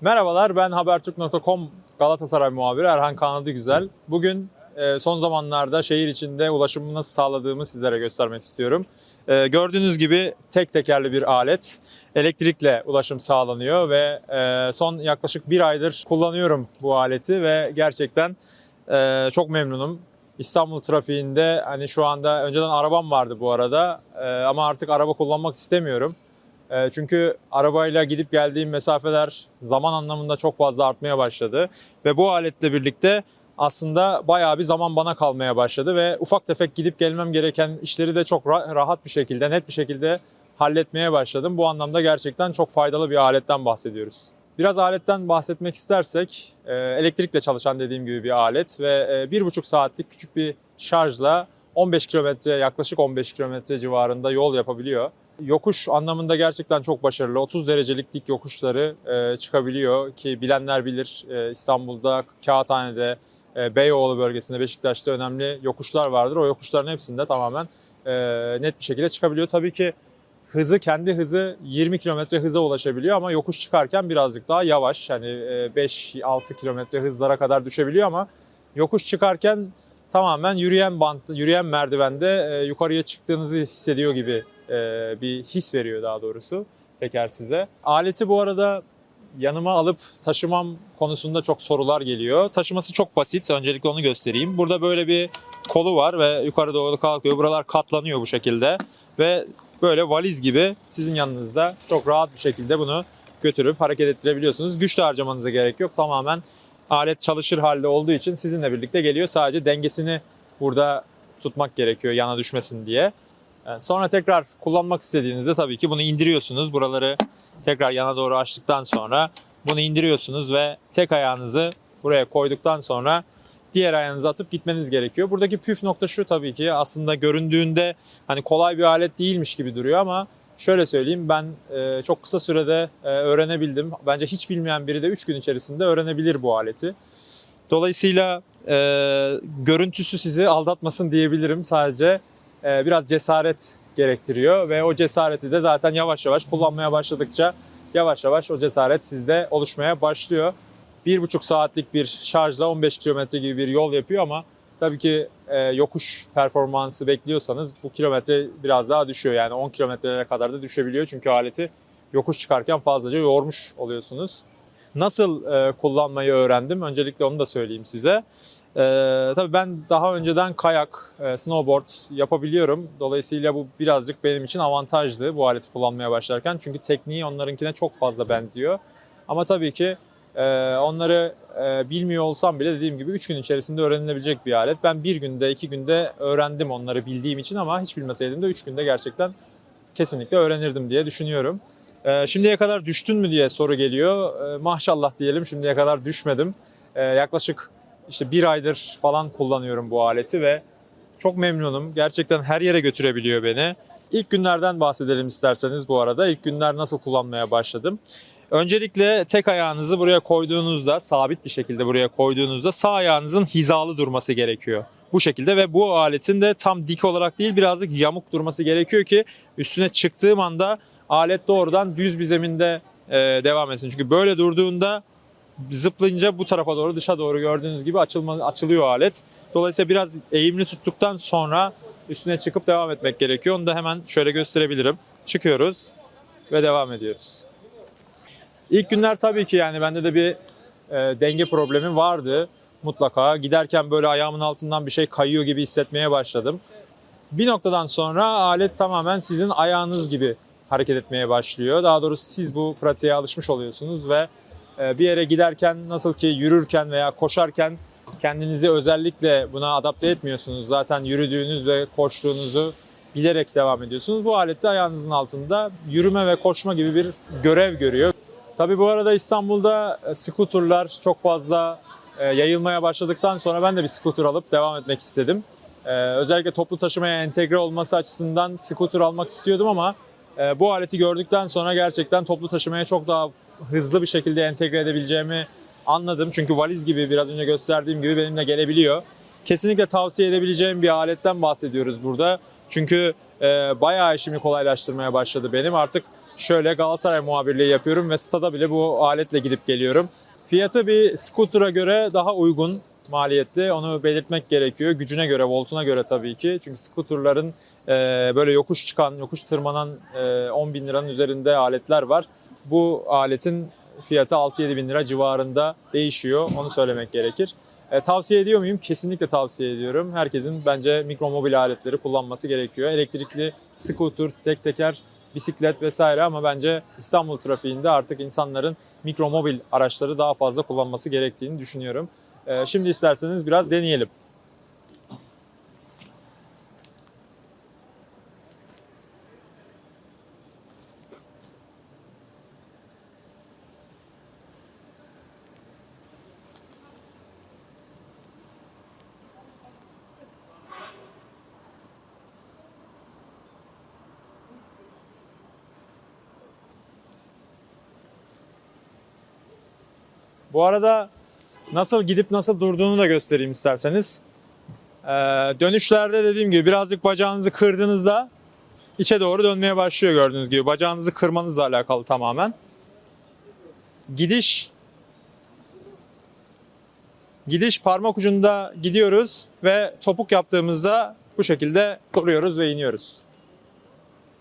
Merhabalar ben Habertürk.com Galatasaray muhabiri Erhan Kanadı Güzel. Bugün e, son zamanlarda şehir içinde ulaşımı nasıl sağladığımı sizlere göstermek istiyorum. E, Gördüğünüz gibi tek tekerli bir alet. Elektrikle ulaşım sağlanıyor ve e, son yaklaşık bir aydır kullanıyorum bu aleti ve gerçekten çok memnunum. İstanbul trafiğinde hani şu anda önceden arabam vardı bu arada ama artık araba kullanmak istemiyorum. E, Çünkü arabayla gidip geldiğim mesafeler zaman anlamında çok fazla artmaya başladı. Ve bu aletle birlikte aslında bayağı bir zaman bana kalmaya başladı ve ufak tefek gidip gelmem gereken işleri de çok ra- rahat bir şekilde, net bir şekilde halletmeye başladım. Bu anlamda gerçekten çok faydalı bir aletten bahsediyoruz. Biraz aletten bahsetmek istersek, e, elektrikle çalışan dediğim gibi bir alet ve e, bir buçuk saatlik küçük bir şarjla 15 kilometre, yaklaşık 15 kilometre civarında yol yapabiliyor. Yokuş anlamında gerçekten çok başarılı. 30 derecelik dik yokuşları e, çıkabiliyor ki bilenler bilir e, İstanbul'da, Kağıthane'de, e, Beyoğlu bölgesinde, Beşiktaş'ta önemli yokuşlar vardır. O yokuşların hepsinde tamamen e, net bir şekilde çıkabiliyor. Tabii ki hızı kendi hızı 20 kilometre hıza ulaşabiliyor ama yokuş çıkarken birazcık daha yavaş. Hani 5-6 kilometre hızlara kadar düşebiliyor ama yokuş çıkarken tamamen yürüyen bant, yürüyen merdivende e, yukarıya çıktığınızı hissediyor gibi e, bir his veriyor daha doğrusu teker size. Aleti bu arada yanıma alıp taşımam konusunda çok sorular geliyor. Taşıması çok basit. Öncelikle onu göstereyim. Burada böyle bir kolu var ve yukarı doğru kalkıyor. Buralar katlanıyor bu şekilde ve böyle valiz gibi sizin yanınızda çok rahat bir şekilde bunu götürüp hareket ettirebiliyorsunuz. Güç de harcamanıza gerek yok. Tamamen alet çalışır halde olduğu için sizinle birlikte geliyor. Sadece dengesini burada tutmak gerekiyor yana düşmesin diye. Ee, Sonra tekrar kullanmak istediğinizde tabii ki bunu indiriyorsunuz. Buraları tekrar yana doğru açtıktan sonra bunu indiriyorsunuz ve tek ayağınızı buraya koyduktan sonra diğer ayağınızı atıp gitmeniz gerekiyor. Buradaki püf nokta şu tabii ki aslında göründüğünde hani kolay bir alet değilmiş gibi duruyor ama şöyle söyleyeyim ben e, çok kısa sürede e, öğrenebildim. Bence hiç bilmeyen biri de 3 gün içerisinde öğrenebilir bu aleti. Dolayısıyla e, görüntüsü sizi aldatmasın diyebilirim sadece e, biraz cesaret gerektiriyor ve o cesareti de zaten yavaş yavaş kullanmaya başladıkça yavaş yavaş o cesaret sizde oluşmaya başlıyor. Bir buçuk saatlik bir şarjla 15 kilometre gibi bir yol yapıyor ama tabii ki e, yokuş performansı bekliyorsanız bu kilometre biraz daha düşüyor. Yani 10 kilometrelere kadar da düşebiliyor çünkü aleti yokuş çıkarken fazlaca yormuş oluyorsunuz. Nasıl e, kullanmayı öğrendim? Öncelikle onu da söyleyeyim size. Ee, tabii ben daha önceden kayak, e, snowboard yapabiliyorum. Dolayısıyla bu birazcık benim için avantajlı bu aleti kullanmaya başlarken. Çünkü tekniği onlarınkine çok fazla benziyor. Ama tabii ki e, onları e, bilmiyor olsam bile dediğim gibi 3 gün içerisinde öğrenilebilecek bir alet. Ben bir günde, iki günde öğrendim onları bildiğim için ama hiç bilmeseydim de 3 günde gerçekten kesinlikle öğrenirdim diye düşünüyorum. E, şimdiye kadar düştün mü diye soru geliyor. E, maşallah diyelim şimdiye kadar düşmedim. Yaklaşık işte bir aydır falan kullanıyorum bu aleti ve çok memnunum. Gerçekten her yere götürebiliyor beni. İlk günlerden bahsedelim isterseniz bu arada. İlk günler nasıl kullanmaya başladım. Öncelikle tek ayağınızı buraya koyduğunuzda, sabit bir şekilde buraya koyduğunuzda sağ ayağınızın hizalı durması gerekiyor. Bu şekilde ve bu aletin de tam dik olarak değil birazcık yamuk durması gerekiyor ki üstüne çıktığım anda alet doğrudan düz bir zeminde e, devam etsin. Çünkü böyle durduğunda zıplayınca bu tarafa doğru dışa doğru gördüğünüz gibi açılma, açılıyor alet. Dolayısıyla biraz eğimli tuttuktan sonra üstüne çıkıp devam etmek gerekiyor. Onu da hemen şöyle gösterebilirim. Çıkıyoruz ve devam ediyoruz. İlk günler tabii ki yani bende de bir e, denge problemi vardı mutlaka. Giderken böyle ayağımın altından bir şey kayıyor gibi hissetmeye başladım. Bir noktadan sonra alet tamamen sizin ayağınız gibi hareket etmeye başlıyor. Daha doğrusu siz bu pratiğe alışmış oluyorsunuz ve e, bir yere giderken nasıl ki yürürken veya koşarken kendinizi özellikle buna adapte etmiyorsunuz. Zaten yürüdüğünüz ve koştuğunuzu bilerek devam ediyorsunuz. Bu alette ayağınızın altında yürüme ve koşma gibi bir görev görüyor. Tabii bu arada İstanbul'da e, skuterlar çok fazla e, yayılmaya başladıktan sonra ben de bir skuter alıp devam etmek istedim. E, Özellikle toplu taşımaya entegre olması açısından skuter almak istiyordum ama bu aleti gördükten sonra gerçekten toplu taşımaya çok daha hızlı bir şekilde entegre edebileceğimi anladım. Çünkü valiz gibi biraz önce gösterdiğim gibi benimle gelebiliyor. Kesinlikle tavsiye edebileceğim bir aletten bahsediyoruz burada. Çünkü e, bayağı işimi kolaylaştırmaya başladı benim. Artık şöyle Galatasaray muhabirliği yapıyorum ve stada bile bu aletle gidip geliyorum. Fiyatı bir scooter'a göre daha uygun maliyetli. Onu belirtmek gerekiyor. Gücüne göre, voltuna göre tabii ki. Çünkü scooter'ların e, böyle yokuş çıkan, yokuş tırmanan e, 10 bin liranın üzerinde aletler var. Bu aletin fiyatı 6-7 bin lira civarında değişiyor. Onu söylemek gerekir. E, tavsiye ediyor muyum? Kesinlikle tavsiye ediyorum. Herkesin bence mikromobil aletleri kullanması gerekiyor. Elektrikli scooter, tek teker, bisiklet vesaire ama bence İstanbul trafiğinde artık insanların mikromobil araçları daha fazla kullanması gerektiğini düşünüyorum. E, şimdi isterseniz biraz deneyelim. Bu arada nasıl gidip nasıl durduğunu da göstereyim isterseniz. Ee, dönüşlerde dediğim gibi birazcık bacağınızı kırdığınızda içe doğru dönmeye başlıyor gördüğünüz gibi. Bacağınızı kırmanızla alakalı tamamen. Gidiş gidiş parmak ucunda gidiyoruz ve topuk yaptığımızda bu şekilde duruyoruz ve iniyoruz.